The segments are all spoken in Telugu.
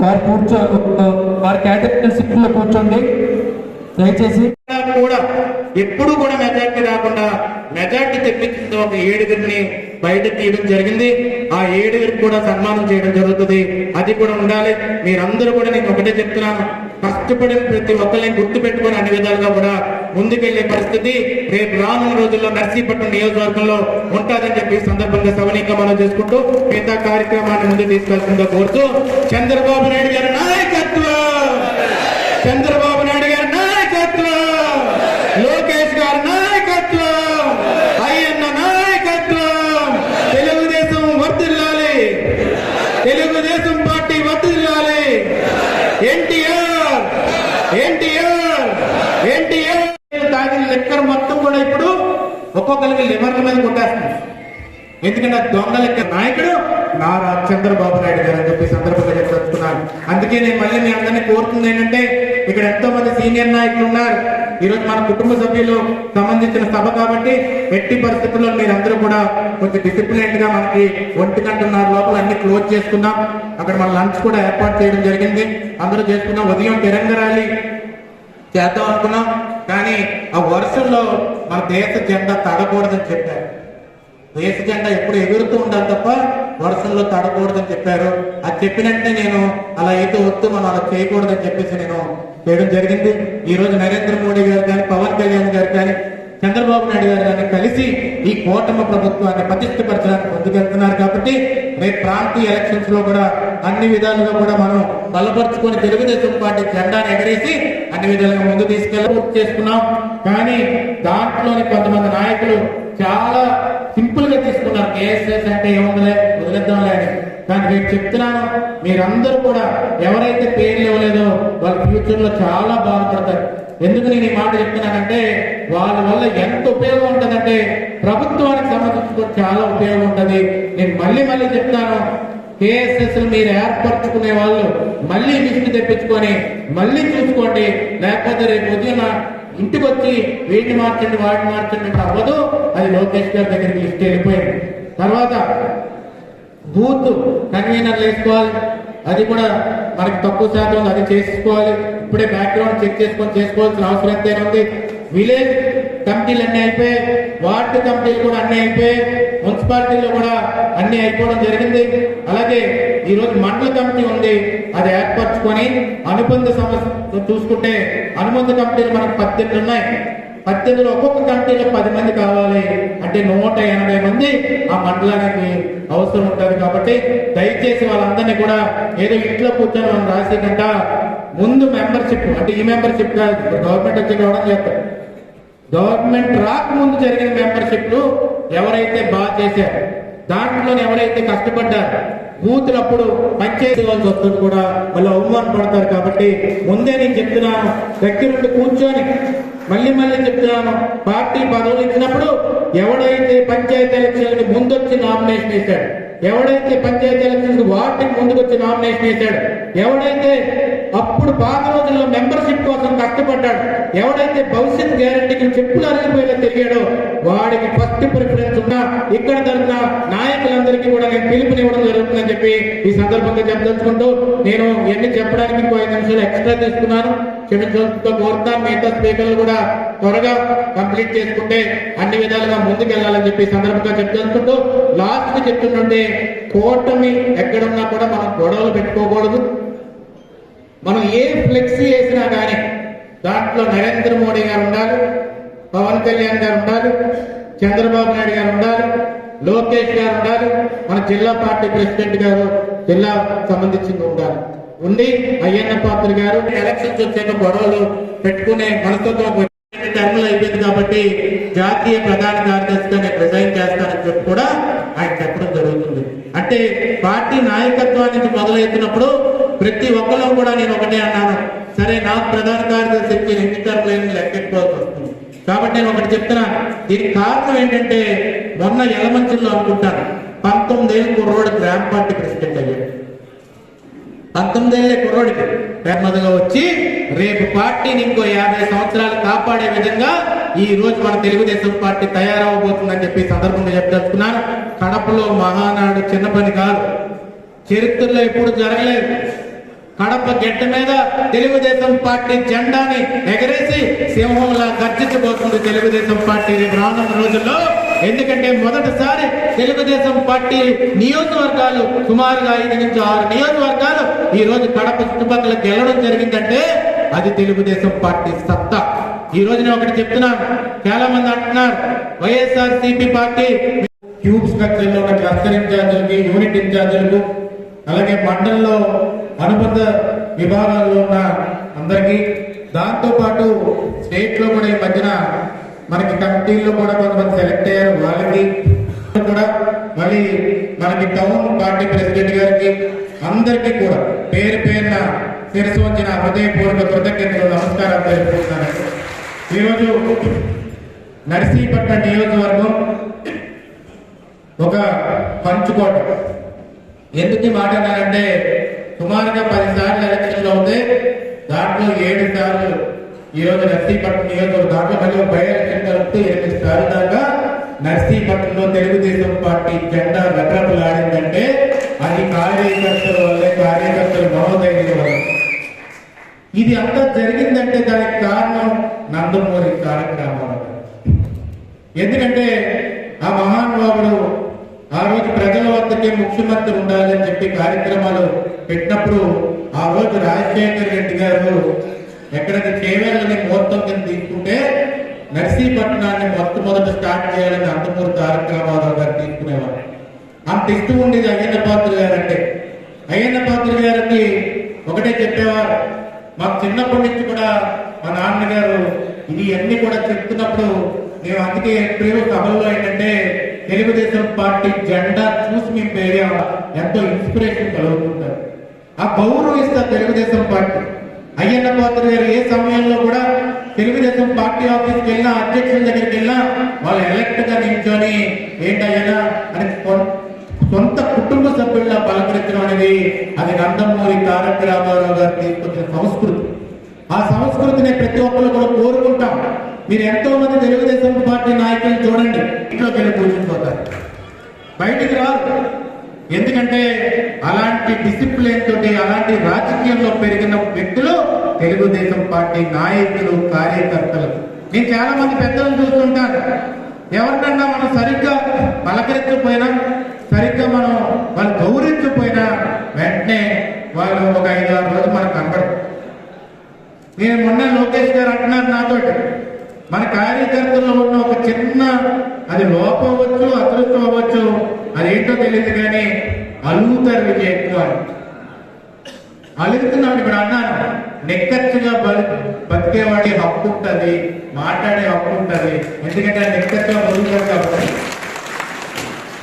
వారు కూర్చో వారి కేటగిరీ సీట్లో కూర్చోండి. దయచేసి. కూడా ఎప్పుడు కూడా మెజార్టీ రాకుండా మెజార్టీ తెప్పించిన ఒక ఏడుగురిని బయట తీయడం జరిగింది. ఆ ఏడుగురికి కూడా సన్మానం చేయడం జరుగుతుంది. అది కూడా ఉండాలి. మీరందరూ కూడా నేను ఒకటే చెప్తున్నాను. కష్టపడిన ప్రతి ఒక్కరిని గుర్తు పెట్టుకొని అన్ని విధాలుగా కూడా ముందుకెళ్ళే పరిస్థితి రేపు రానున్న రోజుల్లో నర్సీపట్నం నియోజకవర్గంలో ఉంటుందని చెప్పి సందర్భంగా సవనీయంగా చేసుకుంటూ మిగతా కార్యక్రమాన్ని ముందు తీసుకెళ్తుందో కోరుతూ చంద్రబాబు నాయుడు గారు నాయకత్వం చంద్రబాబు నాయుడు గారి నాయకత్వం లోకేష్ గారి నాయకత్వం అయ్యన్న నాయకత్వం తెలుగుదేశం వర్దిల్లాలి తెలుగుదేశం పార్టీ వర్దిల్లాలి ఎన్టీఆర్ ఎన్టీఆర్ ఎన్టీఆర్ తాగిన లెక్కర్ మొత్తం కూడా ఇప్పుడు ఒక్కొక్కరికి లివర్ల మీద కొట్టేస్తుంది. ఎందుకంటే ఆ దొంగ లెక్క నాయకుడు నారా చంద్రబాబు నాయుడు గారు అని చెప్పి సందర్భంగా చెప్తున్నాను అందుకే నేను మళ్ళీ మీ అందరినీ కోరుతుంది ఏంటంటే ఇక్కడ ఎంతో మంది సీనియర్ నాయకులు ఉన్నారు. ఈరోజు మన కుటుంబ సభ్యులు సంబంధించిన సభ కాబట్టి ఎట్టి పరిస్థితుల్లో మీరందరూ కూడా కొంచెం డిసిప్లిన్గా మనకి ఒంటి గంటన్నర లోపల అన్ని క్లోజ్ చేసుకున్నాం అక్కడ మన లంచ్ కూడా ఏర్పాటు చేయడం జరిగింది. అందరూ చేసుకున్నాం ఉదయం తిరంగ ర్యాలీ చేద్దాం అనుకున్నాం. కానీ ఆ వర్షంలో మన దేశ జెండా తడకూడదని చెప్పారు. దేశ జెండా ఎప్పుడు ఎగురుతూ ఉండాలి తప్ప వర్షంలో తడకూడదని చెప్పారు. అది చెప్పినట్టే నేను అలా అయితే వద్దు మనం అలా చేయకూడదని చెప్పేసి నేను చేయడం జరిగింది. ఈ రోజు నరేంద్ర మోడీ గారు కానీ పవన్ కళ్యాణ్ గారు కానీ చంద్రబాబు నాయుడు గారు కానీ కలిసి ఈ కూటమి ప్రభుత్వాన్ని పటిష్టపరచడానికి ముందుకెళ్తున్నారు కాబట్టి రేపు ప్రాంతీయ ఎలక్షన్స్లో కూడా అన్ని విధాలుగా కూడా మనం బలపరుచుకొని తెలుగుదేశం పార్టీ జెండాను ఎగరేసి అన్ని విధాలుగా ముందు తీసుకెళ్ళి పూర్తి చేసుకున్నాం. కానీ దాంట్లోని కొంతమంది నాయకులు చాలా సింపుల్గా తీసుకున్నారు. కేఎస్ఎస్ అంటే ఏముందిలే వదిలేద్దాంలే అని. కానీ రేపు చెప్తున్నాను మీరందరూ కూడా ఎవరైతే పేర్లు ఇవ్వలేదో వాళ్ళ ఫ్యూచర్లో చాలా బాధపడతారు. ఎందుకు నేను ఈ మాట చెప్తున్నానంటే వాళ్ళ వల్ల ఎంత ఉపయోగం ఉంటుందంటే ప్రభుత్వానికి సంబంధించి చాలా ఉపయోగం ఉంటుంది. నేను మళ్ళీ మళ్ళీ చెప్తాను కేఎస్ఎస్ మీరు ఏర్పరచుకునే వాళ్ళు మళ్ళీ మిషన్ తెప్పించుకొని మళ్ళీ చూసుకోండి. లేకపోతే రేపు ఉదయం ఇంటికి వచ్చి వీటిని మార్చండి వాటిని మార్చండి అంటే అవ్వదు. అది లోకేష్ గారి దగ్గరికి లిస్ట్ వెళ్ళిపోయింది. తర్వాత బూత్ కన్వీనర్లు వేసుకోవాలి. అది కూడా మనకి తక్కువ శాతం అది చేసుకోవాలి. ఇప్పుడే బ్యాక్గ్రౌండ్ చెక్ చేసుకొని చేసుకోవాల్సిన అవసరం ఎంతైనా ఉంది. విలేజ్ కమిటీలు అన్ని అయిపోయాయి. వార్డు కమిటీలు కూడా అన్ని అయిపోయాయి. మున్సిపాలిటీలో కూడా అన్ని అయిపోవడం జరిగింది. అలాగే ఈరోజు మండల కమిటీ ఉంది. అది ఏర్పరచుకొని అనుబంధ సమస్య చూసుకుంటే అనుబంధ కమిటీలు మనకు పద్దెనిమిది ఉన్నాయి. పద్దెనిమిది ఒక్కొక్క కమిటీలో పది మంది కావాలి అంటే నూట ఎనభై మంది ఆ మండలానికి అవసరం ఉంటుంది కాబట్టి దయచేసి వాళ్ళందరినీ కూడా ఏదో ఇంట్లో కూర్చొని మనం రాసే కంట ముందు మెంబర్షిప్ అంటే ఈ మెంబర్షిప్ కాదు గవర్నమెంట్ వచ్చి రావడం చేస్తారు గవర్నమెంట్ రాకముందు జరిగిన మెంబర్షిప్లు ఎవరైతే బాగా చేశారు దాంట్లో ఎవరైతే కష్టపడ్డారు బూతులప్పుడు పంచాయతీ వాళ్ళు వస్తుంది కూడా మళ్ళీ అవమానం పడతారు కాబట్టి ముందే నేను చెప్తున్నాను దగ్గరుండి కూర్చొని మళ్ళీ మళ్ళీ చెప్తున్నాను పార్టీ పదవులు ఇచ్చినప్పుడు ఎవడైతే పంచాయతీ ఎలక్షన్లకు ముందొచ్చి నామినేషన్ వేశాడు ఎవడైతే పంచాయతీ ఎలక్షన్స్ వార్డుకి ముందుకొచ్చి నామినేషన్ వేశాడు ఎవడైతే అప్పుడు పాత రోజుల్లో మెంబర్షిప్ కోసం కష్టపడ్డాడు. ఎవడైతే భవిష్యత్ గ్యారంటీకి చెప్పులు అరిగిపోయేలా తిరిగాడో వాడికి ఫస్ట్ ప్రిఫరెన్స్ ఉన్నా ఇక్కడ తరఫున నాయకులందరికీ కూడా నేను పిలుపునివ్వడం జరుగుతుందని చెప్పి ఈ సందర్భంగా చెప్పదలుచుకుంటూ నేను ఎన్ని చెప్పడానికి ఇంకో ఐదు నిమిషాలు ఎక్స్ట్రా తీసుకున్నాను. క్షమించడంతో కోరుతాను మిగతా స్పీకర్లు కూడా త్వరగా కంప్లీట్ చేసుకుంటే అన్ని విధాలుగా ముందుకెళ్ళాలని చెప్పి సందర్భంగా చెప్పదలుచుకుంటూ లాస్ట్ చెప్తుంటే కూటమి ఎక్కడున్నా కూడా మనం గొడవలు పెట్టుకోకూడదు. మనం ఏ ఫ్లెక్సీ వేసినా కానీ దాంట్లో నరేంద్ర మోడీ గారు ఉండాలి పవన్ కళ్యాణ్ గారు ఉండాలి చంద్రబాబు నాయుడు గారు ఉండాలి లోకేష్ గారు ఉండాలి మన జిల్లా పార్టీ ప్రెసిడెంట్ గారు జిల్లా సంబంధించింది ఉండాలి. ఉండి అయ్యన్న పాత్ర గారు ఎలక్షన్స్ వచ్చాక గొడవలు పెట్టుకునే మనస్తత్వం టర్ములు అయిపోయింది కాబట్టి జాతీయ ప్రధాన కార్యదర్శిగా నేను రిజైన్ చేస్తానని చెప్పి కూడా ఆయన చెప్పడం జరుగుతుంది. అంటే పార్టీ నాయకత్వానికి మొదలవుతున్నప్పుడు మొదలెత్తినప్పుడు ప్రతి ఒక్కరు కూడా నేను ఒకటే అన్నాను. సరే నా ప్రధాన కార్యదర్శి ఇచ్చి ఎన్ని టర్ములు లెక్కెట్టుకోవాల్సి వస్తుంది. కాబట్టి నేను ఒకటి చెప్తున్నా. దీనికి కారణం ఏంటంటే మొన్న ఎలమంచుల్లో అనుకుంటాను. పంతొమ్మిది ఏళ్ళు కుర్రోడు గ్రామ పార్టీ ప్రెసిడెంట్ అయ్యాడు. పంతొమ్మిదేళ్ళ కుర్రోడికి నెమ్మదిగా వచ్చి రేపు పార్టీని ఇంకో యాభై సంవత్సరాలు కాపాడే విధంగా ఈ రోజు మన తెలుగుదేశం పార్టీ తయారవబోతుందని చెప్పి సందర్భంగా చెప్పదలుచుకున్నాను. కడపలో మహానాడు చిన్న పని కాదు. చరిత్రలో ఎప్పుడు జరగలేదు. కడప గెట్ట మీద తెలుగుదేశం పార్టీ జెండాని ఎగరేసి సింహంలా గర్జించబోతుంది తెలుగుదేశం పార్టీ రానున్న రోజుల్లో. ఎందుకంటే మొదటిసారి తెలుగుదేశం పార్టీ నియోజకవర్గాలు సుమారుగా ఐదు నుంచి ఆరు నియోజకవర్గాలు ఈ రోజు కడప చుట్టుపక్కల గెలవడం జరిగిందంటే అది తెలుగుదేశం పార్టీ సత్తా. ఈ రోజు నేను ఒకటి చెప్తున్నాను. చాలా మంది అంటున్నారు వైఎస్ఆర్ పార్టీ క్యూబ్ స్ట్రక్చర్లో ఉన్న క్లస్టర్ ఇన్ఛార్జీలకి యూనిట్ ఇన్ఛార్జీలకు అలాగే మండలంలో అనుబంధ విభాగాల్లో ఉన్న అందరికీ దాంతో పాటు స్టేట్లో కూడా ఈ మధ్యన మనకి కమిటీల్లో కూడా కొంతమంది సెలెక్ట్ అయ్యారు. వాళ్ళకి కూడా మళ్ళీ మనకి టౌన్ పార్టీ ప్రెసిడెంట్ గారికి అందరికీ కూడా పేరు పేరున శిరసు వచ్చిన హృదయపూర్వక కృతజ్ఞతలు నమస్కారాలు తెలుపుతున్నానండి ఈరోజు నర్సీపట్నం నియోజకవర్గం ఒక పంచుకోట. ఎందుకు ఈ మాట సుమారుగా పది సార్లు ఎలక్షన్లు అవుతాయి దాంట్లో ఏడు సార్లు ఈ రోజు నర్సీపట్నం నియోజకవర్గం దాంట్లో మళ్ళీ బై ఎలక్షన్ కలిపితే ఎనిమిది సార్లు దాకా నర్సీపట్నంలో తెలుగుదేశం పార్టీ జెండా రెట్రపులాడిందంటే అది కార్యకర్తల వల్లే కార్యకర్తల మనోధైర్యం వల్ల. ఇది అంతా జరిగిందంటే దానికి కారణం నందమూరి తారక రామారావు ఎందుకంటే ఆ మహానుభావుడు ఆ రోజు ప్రజల వద్దకే ముఖ్యమంత్రి ఉండాలని చెప్పి కార్యక్రమాలు పెట్టినప్పుడు ఆ రోజు రాజశేఖర్ రెడ్డి గారు ఎక్కడైతే చేవేళ్ళని ముహూర్తం కింద తీసుకుంటే నర్సీపట్నాన్ని మొట్టమొదట స్టార్ట్ చేయాలని అంతమూరి తారక రామారావు గారు తీసుకునేవారు. అంత ఇష్టం ఉండేది అయ్యన్న పాత్ర గారు అంటే అయ్యన్న పాత్ర గారికి ఒకటే చెప్పేవారు మాకు చిన్నప్పటి నుంచి కూడా మా నాన్నగారు ఇది అన్ని కూడా చెప్తున్నప్పుడు మేము అందుకే ప్రేమ సభల్లో ఏంటంటే తెలుగుదేశం పార్టీ జెండా చూసి మేము పేరే ఎంతో ఇన్స్పిరేషన్ కలుగుతుంటారు ఆ గౌరవిస్తారు తెలుగుదేశం పార్టీ. అయ్యన్న పాత్ర గారు ఏ సమయంలో కూడా తెలుగుదేశం పార్టీ ఆఫీస్కి వెళ్ళినా అధ్యక్షుల దగ్గరికి వెళ్ళినా వాళ్ళు ఎలక్ట్గా నిల్చొని ఏంటయ్యా అని సొంత కుటుంబ సభ్యుల్లా పలకరించడం అనేది అది నందమూరి తారక రామారావు గారు తీసుకొచ్చిన సంస్కృతి. ఆ సంస్కృతిని ప్రతి ఒక్కరు కూడా కోరుకుంటాం. మీరు ఎంతో మంది తెలుగుదేశం పార్టీ నాయకులను చూడండి. ఇంట్లోకి వెళ్ళి పూజించుకోతారు. బయటికి రాదు ఎందుకంటే అలాంటి డిసిప్లిన్ తోటి అలాంటి రాజకీయంలో పెరిగిన వ్యక్తులు తెలుగుదేశం పార్టీ నాయకులు కార్యకర్తలు. నేను చాలా మంది పెద్దలు చూస్తుంటాను. ఎవరికన్నా మనం సరిగ్గా పలకరించకపోయినా సరిగ్గా మనం వాళ్ళు గౌరవించకపోయినా వెంటనే వాళ్ళు ఒక ఐదు ఆరు రోజులు మనకు కనపడదు నేను మొన్న లోకేష్ గారు అంటున్నారు నాతోటి. మన కార్యకర్తల్లో ఉన్న ఒక చిన్న అది లోపం అవ్వచ్చు అదృష్టం అవ్వచ్చు అదేంటో తెలియదు కానీ అలుగుతారు విజయ్ ఎక్కువ. అలుగుతున్నాం అలుగుతున్నాడు ఇప్పుడు అన్నాను. నెక్కచ్చుగా బ- బతికేవాడి హక్కు ఉంటుంది మాట్లాడే హక్కు ఉంటుంది ఎందుకంటే ఆయన నెక్కచ్చుగా బతుకుతాడు కాబట్టి.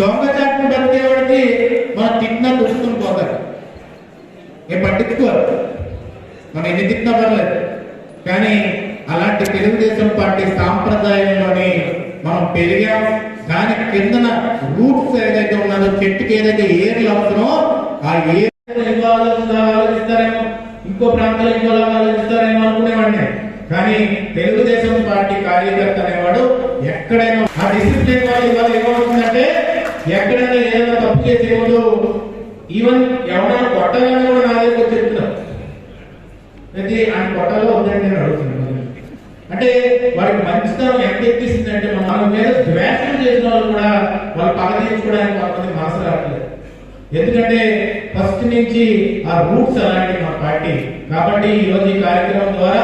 దొంగచాటును బతికేవాడికి మనం తిన్నా తుడుచుకుని పోతారు ఏం పట్టించుకోరు. మనం ఎన్ని తిట్టినా పర్లేదు. కానీ అలాంటి తెలుగుదేశం పార్టీ సాంప్రదాయంలోని మనం పెరిగాం. దాని కిందన రూట్స్ ఏదైనా చెట్టుకి ఏదైతే ఏర్లు అవసరమో ఆ ఏర్ ఇంకో ఆలోచిస్తారేమో ఇంకో ప్రాంతాలు ఇంకో ఆలోచిస్తారేమో అనుకునేవాడిని కానీ తెలుగుదేశం పార్టీ కార్యకర్త అనేవాడు ఎక్కడైనా ఆ డిసిప్లిన్ వల్ల ఇవాళ ఏమవుతుందంటే ఎక్కడైనా ఏదైనా తప్పు చేసే ముందు ఈవెన్ ఎవరైనా కొట్టాలని కూడా నా దగ్గర చెప్తున్నారు. అయితే ఆయన కొట్టాలో వద్దండి నేను అడుగుతున్నాను అంటే వారికి మంచితనం ఎంత ఎక్కిస్తుందంటే మన మీద ద్వేషం చేసిన వాళ్ళు కూడా వాళ్ళు పగ తీర్చుకోవడానికి కొంతమంది మనసు రావట్లేదు. ఎందుకంటే ఫస్ట్ నుంచి ఆ రూట్స్ అలాంటి మా పార్టీ. కాబట్టి ఈ రోజు ఈ కార్యక్రమం ద్వారా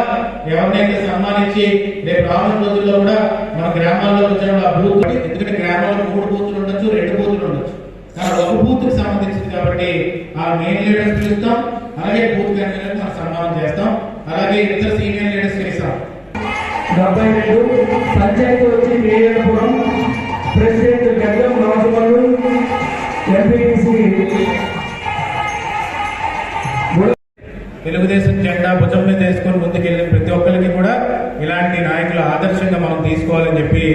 ఎవరినైతే సన్మానించి రేపు రానున్న రోజుల్లో కూడా మన గ్రామాల్లో వచ్చిన ఆ బూత్ ఎందుకంటే గ్రామాల్లో మూడు బూతులు ఉండొచ్చు రెండు బూతులు ఉండొచ్చు. కానీ ఒక బూత్కి సంబంధించింది కాబట్టి ఆ మెయిన్ లీడర్స్ పిలుస్తాం అలాగే బూత్ కన్వీనర్ మనం సన్మానం చేస్తాం అలాగే ఇతర సీనియర్ లీడర్స్ పిలుస్తాం. డెబ్బై రెండు పంచాయతీ వచ్చి మేయపురం ప్రెసిడెంట్ గద్దం రాజమల్లు ఎంపీటీసీ తెలుగుదేశం జెండా భుజం మీద వేసుకొని ముందుకెళ్ళిన ప్రతి ఒక్కరికి కూడా ఇలాంటి నాయకులు ఆదర్శంగా మనం తీసుకోవాలని చెప్పి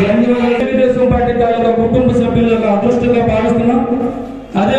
తెలుగుదేశం పార్టీ తాలూకా కుటుంబ సభ్యుల యొక్క అదృష్టంగా భావిస్తున్నాం. అదే